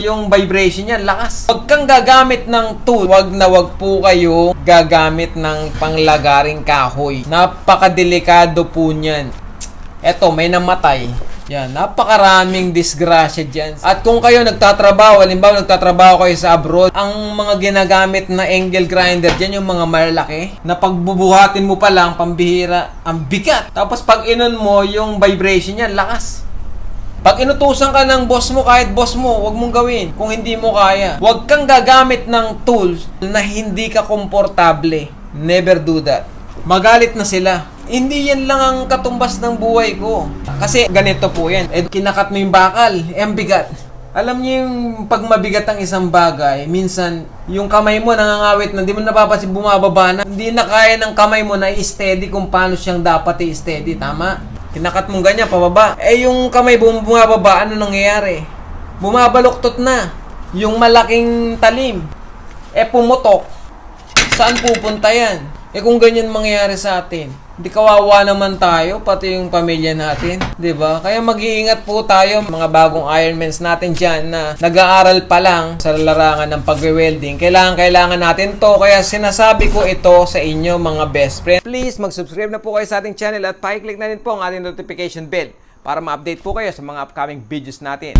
Yung vibration niya, lakas. Huwag kang gagamit ng tool. Huwag na huwag po kayo gagamit ng panglagaring kahoy. Napakadelikado po niyan. Eto, may namatay. Yan, napakaraming disgrasya dyan. At kung kayo nagtatrabaho, halimbawa nagtatrabaho kayo sa abroad, ang mga ginagamit na angle grinder dyan, yung mga malalaki, na pagbubuhatin mo pa lang, pambihira, ang bigat. Tapos pag inon mo, yung vibration niya, lakas. Pag inutusan ka ng boss mo, kahit boss mo, wag mong gawin kung hindi mo kaya. Huwag kang gagamit ng tools na hindi ka komportable. Never do that. Magalit na sila. Hindi yan lang ang katumbas ng buhay ko. Kasi ganito po yan. Eh, kinakat mo yung bakal, eh, ang bigat. Alam niyo yung pag mabigat ang isang bagay, minsan yung kamay mo nangangawit na, hindi mo napapansin bumababa na, hindi na kaya ng kamay mo na i-steady kung paano siyang dapat i-steady, tama? Kinakat mong ganyan, pababa. Eh yung kamay bum- bumababa, ano nangyayari? Bumabaluktot na. Yung malaking talim. Eh pumutok. Saan pupunta yan? Eh kung ganyan mangyayari sa atin, di kawawa naman tayo, pati yung pamilya natin, di ba? Kaya mag-iingat po tayo, mga bagong Ironmans natin dyan na nag-aaral pa lang sa larangan ng pagwe-welding. Kailangan, kailangan natin to. Kaya sinasabi ko ito sa inyo mga best friend. Please, mag-subscribe na po kayo sa ating channel at pakiclick na rin po ang ating notification bell para ma-update po kayo sa mga upcoming videos natin.